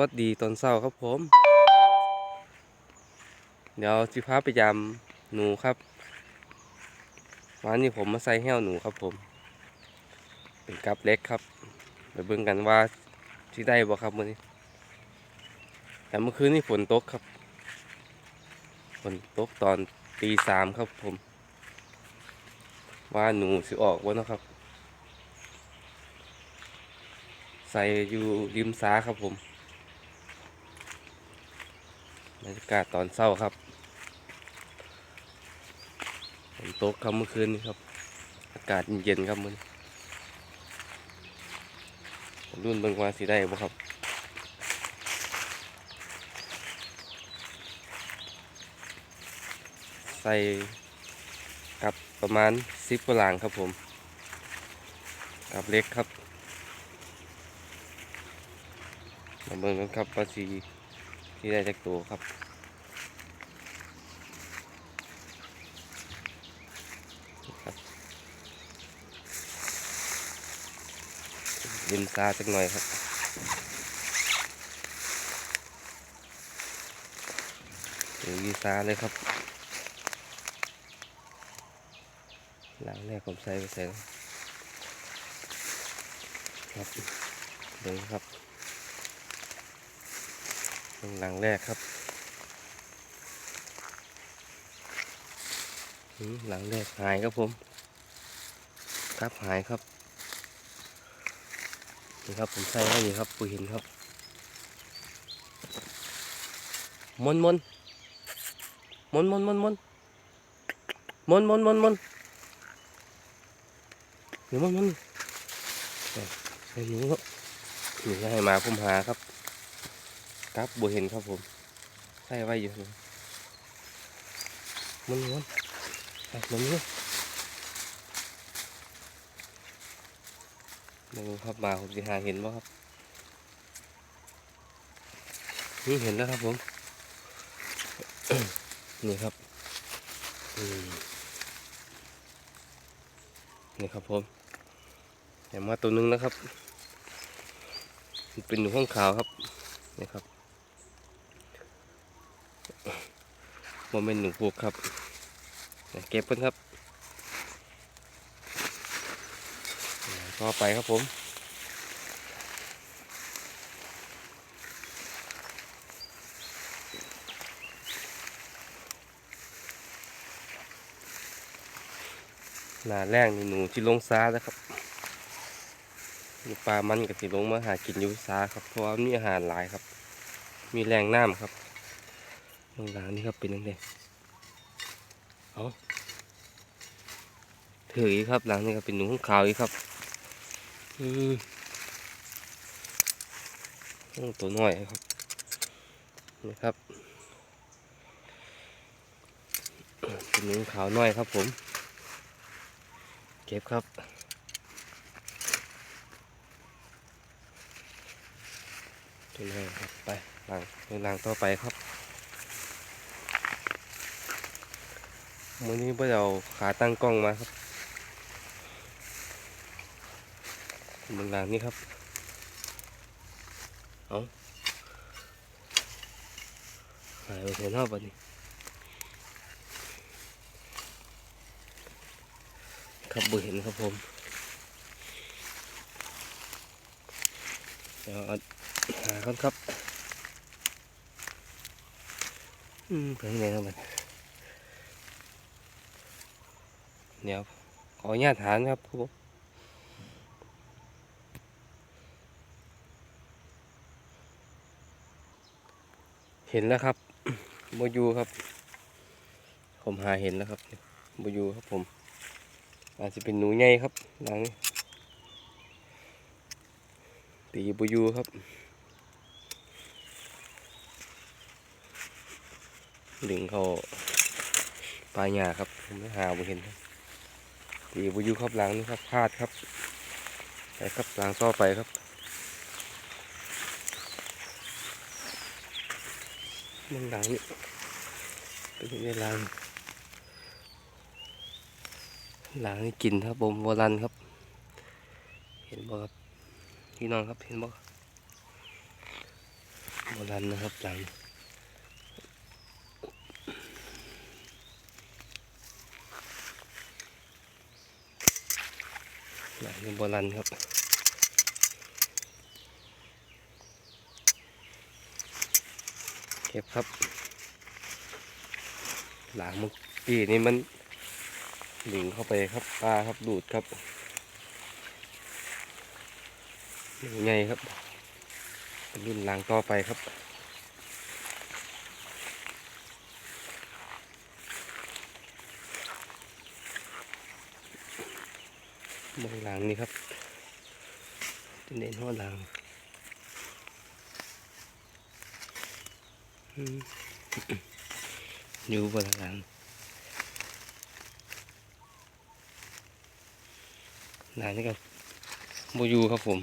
วัสดีตอนเช้าครับผม เดี๋ยวจิพาไปยำหนูครับวันนี้ผมมาใส่แห้วหนูครับผม เป็นกับเล็กครับไปเบิ่งกันว่าที่ได้บ่ครับมื้อนี้ แต่เมื่อคืนนี้ฝนตกครับฝนตกตอนตีสามครับผม ว่าหนูสิออกวะนะครับ ใส่อยู่ริมซ้าครับผมบ รรยากาศตอนเช้าครับฝนตกครับเมื่อคืนนี้ครับ อากาศเย็นๆครับมันรุ่นเบิ่งว่าสิได้บ่ครับใส่กับประมาณสิบกว่าหลังครับผมกับเล็กครับมาเบิ่งกันครับว่าสีที่ได้จากตัวครับ ดินซาจักหน่อยครับถึงดีซาเลยครับหลังแรกผมใส่ไปใส่ครับเบิ่งครับหลังแรกครับหลังแรกหายครับผมครับหายครับ นี่ครับผมใส่ไว้นี่ครับปูห็นครับมนมนมนมนมนมนมนมนมนมนหนูมนมนไอ้หนูครับหนูให้มาผมหาครับครับบัเห็นครับผมใส่ไว้อยู่มันมันใส่มันนี่ ดูครับมาผมจะหาเห็นบ่ครับนี่เห็นแล้วครับผม นี่ครับนี่ครับผมเห็นมาตัวหนึงแล้วครับเป็นหนูห้องขาวครับนี่ครับโมเมนหนูพุกครับเก็บกันครับ ต่อไปครับผมหนาแรงนี่หนูที่ลงซาแล้วครับปลามันกับที่ลงมาหากินอยู่ซาครับเพราะว่ามีอาหารหลายครับ มีแรงน้ำครับตรงหลังนี่ครับเป็นยังไงเอาถืออีกครับหลังนี้ก็เป็นหนูข้างขาวอีกครับ ตัวน้อยครับนี่ครับเป็นหนูขาวน้อยครับผม เก็บครับตัวน้อยครับไปหลังหลังต่อไปครับวันนี้พ่เอาขาตั้งกล้องมาครับ บนหลังนี้ครับ เอาหายไปเห็นน้าบัดนี้ครับบุเห็นครับผมเดี๋ยวอาหาก่อนครับอืมเป็นไงครับมันเดี๋ยวขออนุญาตฐานครับผม เห็นแล้วครับโมยูครับ ผมหาเห็นแล้วครับโมยูครับผม อาจจะเป็นหนูใหญ่ครับหลังตีโบยูครับดึงเขาปลายหญ้าครับผมไม่หาบ่เห็นครับตีบุยูครับหลังนี่ครับพลาดครับไปครับหลังต่อไปครับ มันหลังนี่เป็นยังไงหลังหลังนี่กินครับผมวอลันครับ เห็นบ่ครับพี่น้องครับเห็นบ่โบราณนะครับหลังหลังนี้โบราณครับ เก็บครับ หลังเมื่อกี้นี่มันหลิงเข้าไปครับปลาครับดูดครับยังไงครับรุ่นหลังต่อไปครับบางหลังนี่ครับจะเน้นหัวหลัง อยู่บนหลังหลังนี่ครับโมยูครับผม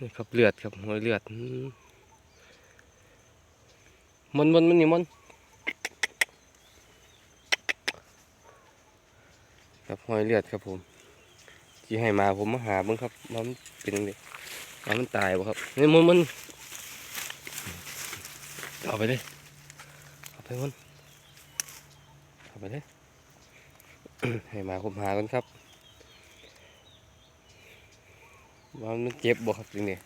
นี่ครับเลือดครับหอยเลือดมันมันมันนี่มันครับหอยเลือดครับผมที่ให้มาผมมาหาเบ้างครับว่ามันเป็นยังไงว่ามันตายบ่ครับนี่มันมัน เอาไปเลยเอาไปมันเอาไปเลยให้มาผมหากันครับว่ามันเจ็บบ่ครับจริงเนี่ย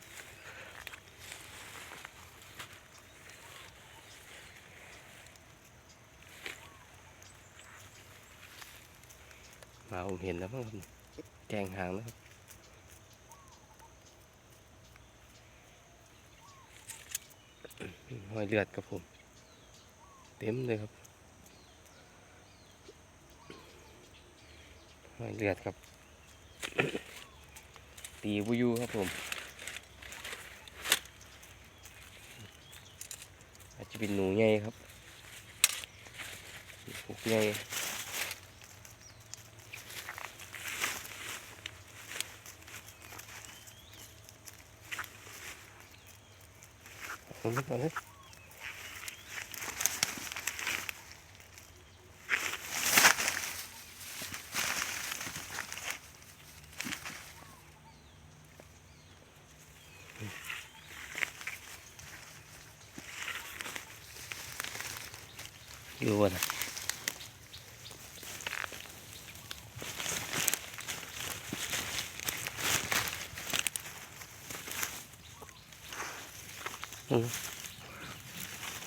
มาผมเห็นแล้วมั้งครับแกงหางนะครับ หอยเลือดครับผม เต็มเลยครับหอยเลือดครับ ตีบุยูครับผมอาจจะเป็นหนูใหญ่ครับพวกใหญ่ ผมก่อนเลย อยู่บนอืม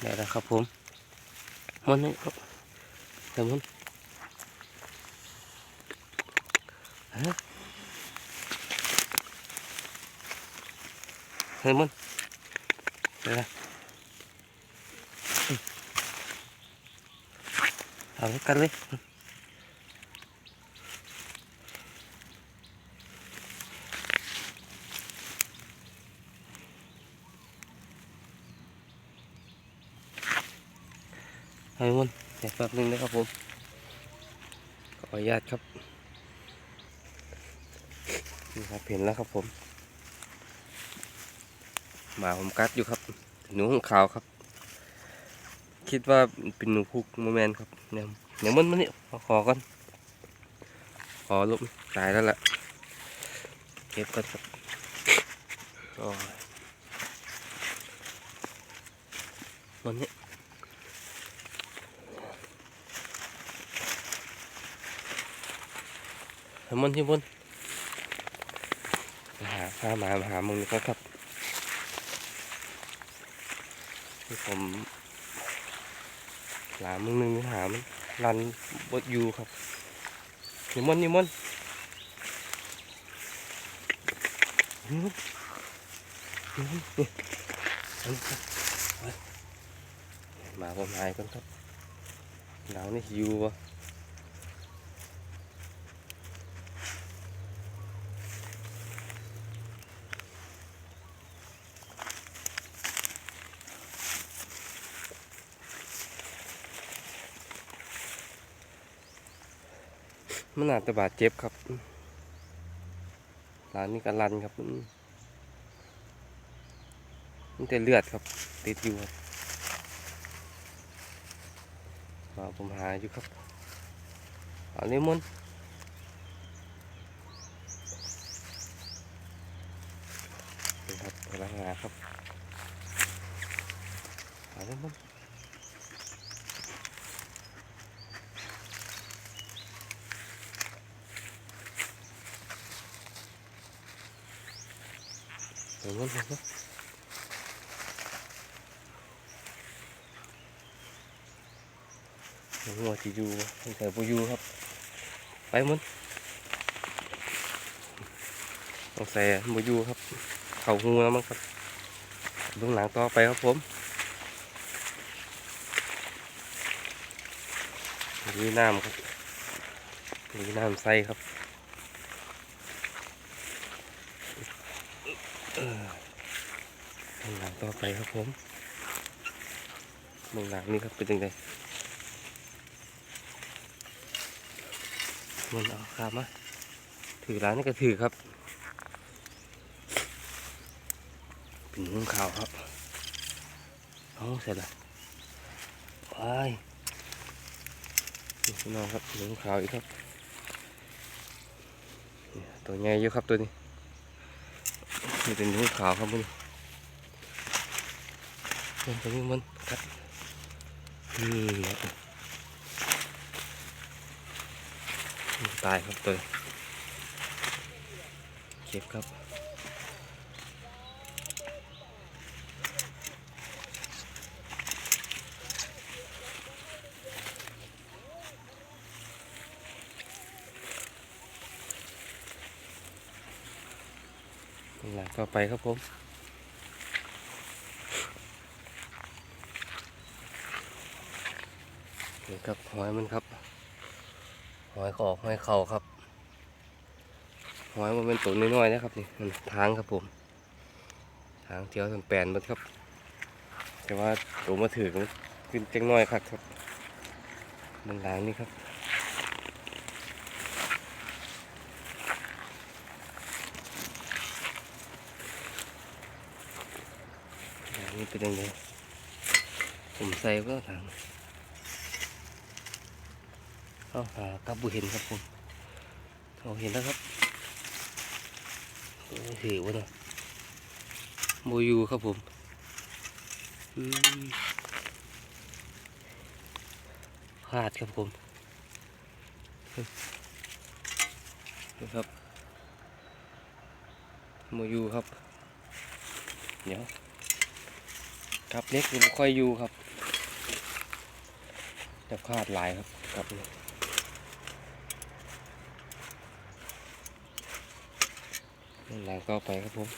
ได้แล้วครับผมมันนี่เดี๋ยวมันฮะเฮ้ยมันเดี๋ยวนะเอาเลยกันเลย ให้มันเดี๋ยวแป๊บนึงนะครับผมขออนุญาตครับนี่ครับเห็นแล้วครับผมหมาผมกัดอยู่ครับ หนูของขาวครับ คิดว่าเป็นหนูพุกโมแมนครับเนี่ยเดี๋ยมันมันนี่เอขอก่อนขอลุกตายแล้วล่ะเก็บก่อนครับโอ้ยมันนี่ อามันที่บนมาหาพาหมามาหามึงก็ครับที่ผมหลามึงหนึ่งหามันรันบดยูครับนิมนนิมนนิมนมาครับเอามาผมหายก่อนครับหนาวนี่ยูวะ มันอาจจะบาดเจ็บครับหลานนี่ก็รันครับมันแต่เลือดครับ ติดอยู่ครับมาผมหาอยู่ครับเอาเลมอนครับกำลังงาครับเอาเลยมัน เดี๋ยวมันเดี๋ยวมันเดี๋ยวหัวจีอยู่ใส่ปูยูครับ ไปมันต้องใส่ปูยูครับ เข่าหูแล้วมั้งครับเบื้องหลังต่อไปครับผมนี่น้ำครับนี่น้ำใสครับ เอ่งหลังต่อไปครับผมเบื้องหลังนี่ครับเป็นยังไงมันเอาครับมาถือร้านนี่ก็ถือครับ เป็นหุงข้าวครับเอาเสร็จแล้วไปน้องครับหุงข้าวอีกครับตัวใหญ่อยู่ครับตัวนี้ นี่เป็นหูขาวครับมึงมันตัวนี้มันกัดนี่ครับนี่ตายครับตัวเก็บครับ ก็ไปครับผมนี่ครับหอยมันครับหอยขอกหอยเข่าครับหอยมันเป็นตัวน้อยๆนะครับนี่มันทางครับผมทางเที่ยวสันแปนมันครับ แต่ว่าตัวมาถือมันขึ้นจังน้อยครับครับมันหลังนี่ครับ อันนี้ เป็นยังไงผมใส่ก็ทางเอาหากับบุเห็นครับผมเอาเห็นแล้วครับโอ้ยวเนะโมยูครับผมอืมพลาดครับผมนะครับโมยูครับ เดี๋ยว ครับเล็กยังบ่ค่อยอยู่ครับจะคาดหลายครับครับนี่หลังก็ไปครับผม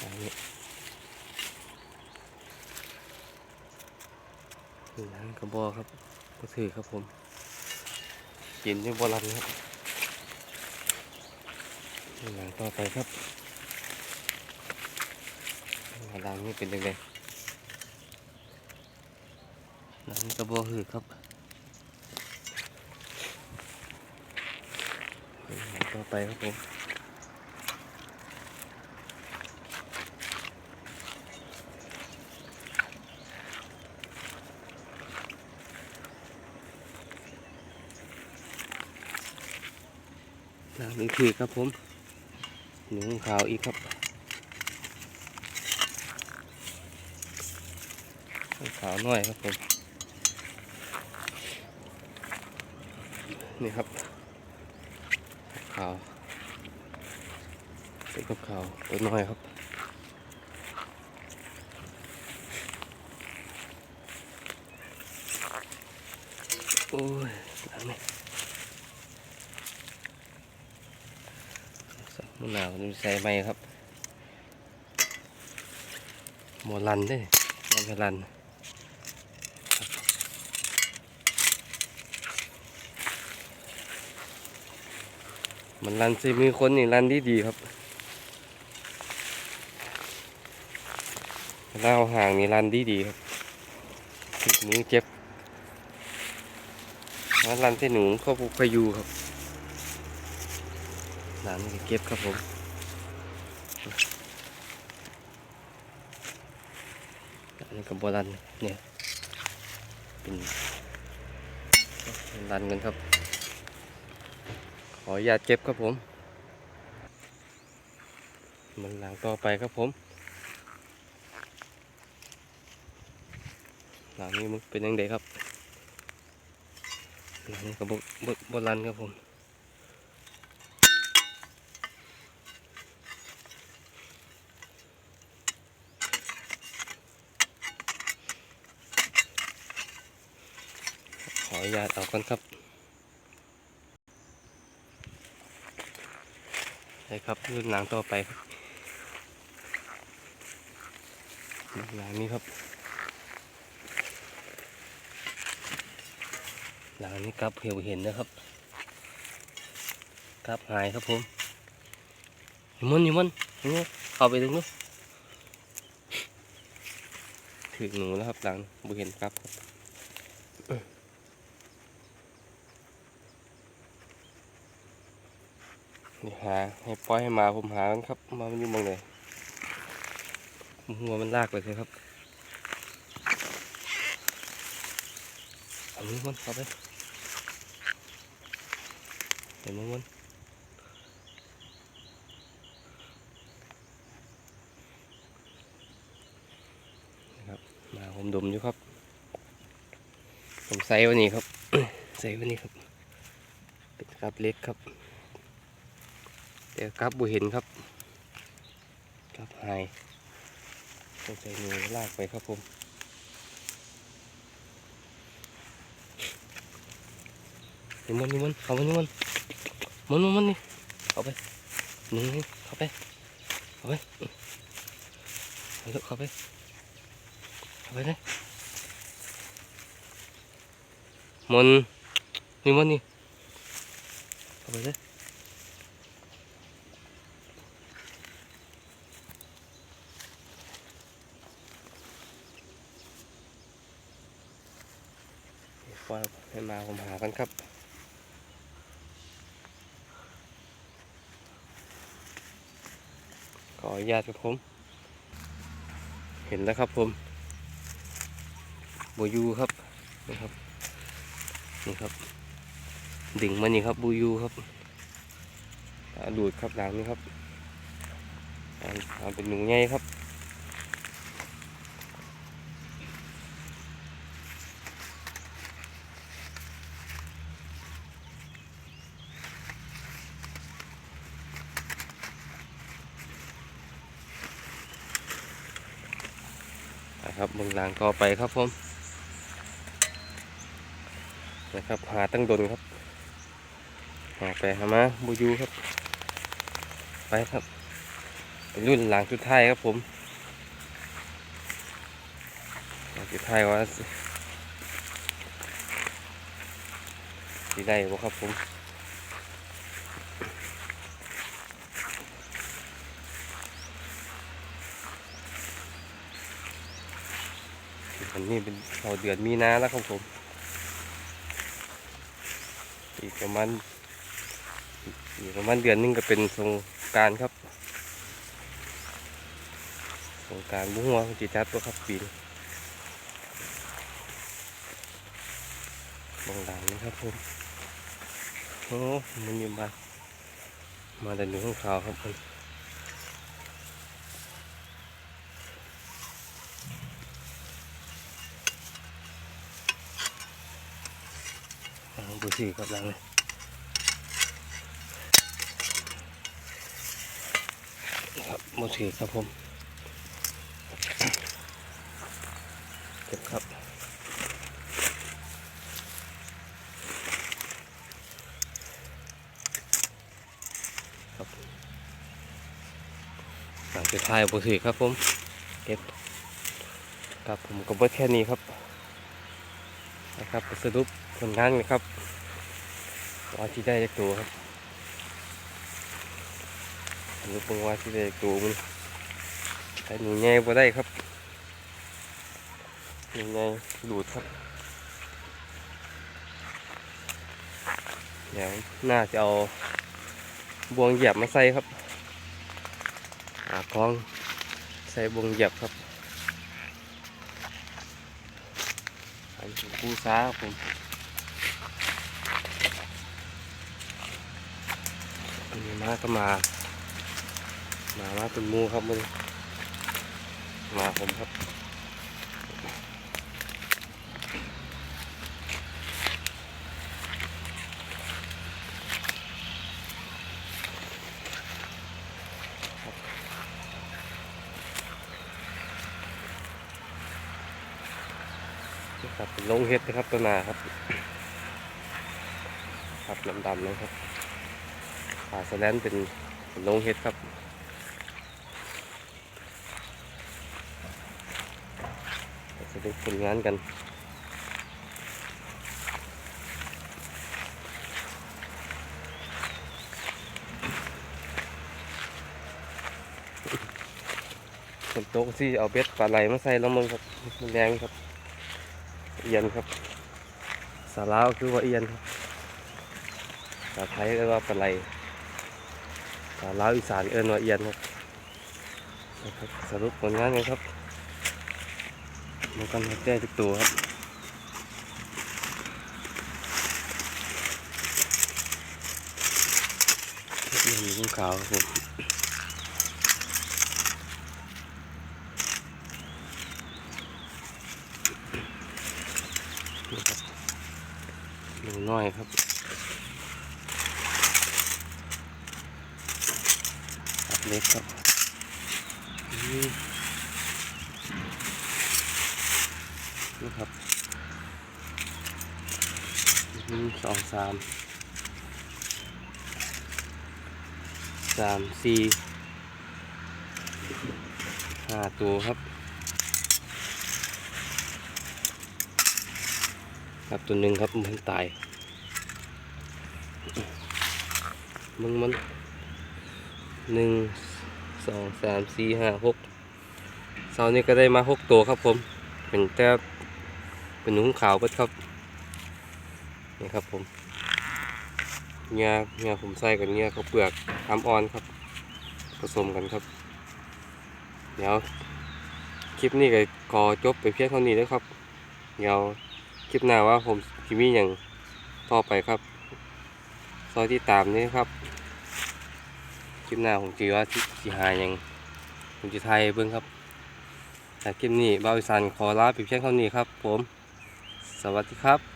อันนี้หลังกระบอกครับก็ถือครับผมกินยังบรันครับ หลังต่อไปครับหลังนี้เป็นยังไงหลังกระบอกหือครับหลังต่อไปครับผมหลังนี้คือครับผม หนึ่งขาวอีกครับขาวน้อยครับผมนี่ครับขาวเป็นกับขาวตัวน้อยครับโอ้ยหลังนี่ มะนาวนี่ใส่ไหมครับหมอลันด้หมลันครับมันลันส่มือคนนี่ลันดีดีครับเวลาเอาห่างนี่ลันดีดีครับถึงมือเจ็บมันลันใส่หนูก็พพายูครับ หลานเก็บครับผมอันนี้กับบรันเนี่ยเป็นเป็นรันกันครับออนุญาตเก็บครับผม มันหลังต่อไปครับผม หลังนี้มันเป็นยังไงครับหลังนี้ก็บบบบรันครับผม ออนุญาตเอากันครับได้ครับรุ่นหลังต่อไปครับหลังนี้ครับ หลังนี้ครับเห็นเห็นนะครับครับหายครับผมอยู่มันอยู่มันนี่เข้าไปตรงนู้นถึงหนูแล้วครับหลังบุเห็นครับ นี่หาให้ปล่อยให้มาผมหามันครับ มามันอยู่หมองเลยหัวมันลากไปเลยครับเอามือมันเข้าไปเห็นมือมันนะครับมาผมดมอยู่ครับ ผมใส่วันนี้ครับ ใส่วันนี้ครับ เป็นครับเล็กครับ เดี๋ยวครับบุเห็นครับครับหายต้องใช้มือลากไปครับผมนี่มันนี่มันเข้ามานี่มันมันมันมันนี่เข้าไปนี่นี่เข้าไปเข้าไปเอาลูกเข้าไปเข้าไปเลยมันนี่มันนี่เข้าไปเลย ปล่อยให้มาผมหากันครับขออนุญาตครับผม เห็นแล้วครับผมบูยูครับนี่ครับนี่ครับ ดิ่งมานี่ครับบูยูครับดูดครับหลังนี้ครับอ่าอ่าเป็นหนูไงครับ ครับเมืองลางก็ไปครับผมนะครับหาตั้งดนครับหาไปหามาบูยูครับ ไปครับรุ่นหลังสุดท้ายครับผมหลังสุดท้ายว่าสิสิได้บ่ครับผม นนี้เป็นเราเดือนมีนาแล้วครับผม อีกประมาณอีกประมาณเดือนหนึงก็เป็นสงการครับสงการบุ้งหัวจีจัดตัวครับปีนบางด่านนะครับผมโอ้มันมีมา มาแต่หนึ่งข้างขาครับผมอ่าดู สิครับหลังเลยครับมือถือครับผมเก็บครับครับหลังจะถ่ายมือถือครับผมเก็บครับผมก็เบิดแค่นี้ครับนะครับสรุปผลงานนะครับ ว่าที่ได้จากตัวครับลูกเบิ่งว่าที่ได้ตัวมันใช้หนูแง่บ่ได้ครับหนูแง่ดูดครับเดี๋ยวน่าจะเอาบวงเหยียบมาใส่ครับหาคล้องใส่บวงเหยียบครับอันนี้ปูซาครับผม อันนี้มาก็มา มามาเป็นมูครับมือนี้มาผมครับครับลงเห็ดนะครับตัวนาครับ ครับดำๆเลยครับ ขาสแลนเป็นลงเห็ดครับจะดูผลงานกันฝนตกที่เอาเบ็ดปลาไหลมาใส่แล้วมึงครับมันแรงครับ เอียนครับ สาลาวคือว่าเอียนครับสาไทยเรียกว่าปลาไหล สาลาวอีสานเอิ้นว่าเอียนครับนะครับ สรุปผลงานกันครับมันกันแก้ทุกตัวครับนี่มีกุ้งขาวครับผมดูน้อยครับครับ เล็กครับนี่ครับหนึ่งสองสามสามสี่ห้าตัวครับครับตัวหนึ่งครับมันตายมึงมัน หนึ่งสองสามสี่ห้าหกเสาร์นี้ก็ได้มาหกตัวครับผม เป็นแต่เป็นหนุ่งขาวเบิดครับ นี่ครับผมเงียเงียผมใส่กับเงียเขาวเปลือกน้ำอ่อนครับ ผสมกันครับ เดี๋ยวคลิปนี้ก็ขอจบไปเพียงเท่านี้แล้วครับ เดี๋ยวคลิปหน้าว่าผมจะมีอย่างต่อไปครับ ซอยที่ตามนี้ครับ ลิปหน้าผมจีว่าจีหาอย่างผมจะไทยเบิ้งครับแต่คลิปนี้บ่าวอีสานขอลาไปเพียงเท่านี้ครับ ผม สวัสดีครับ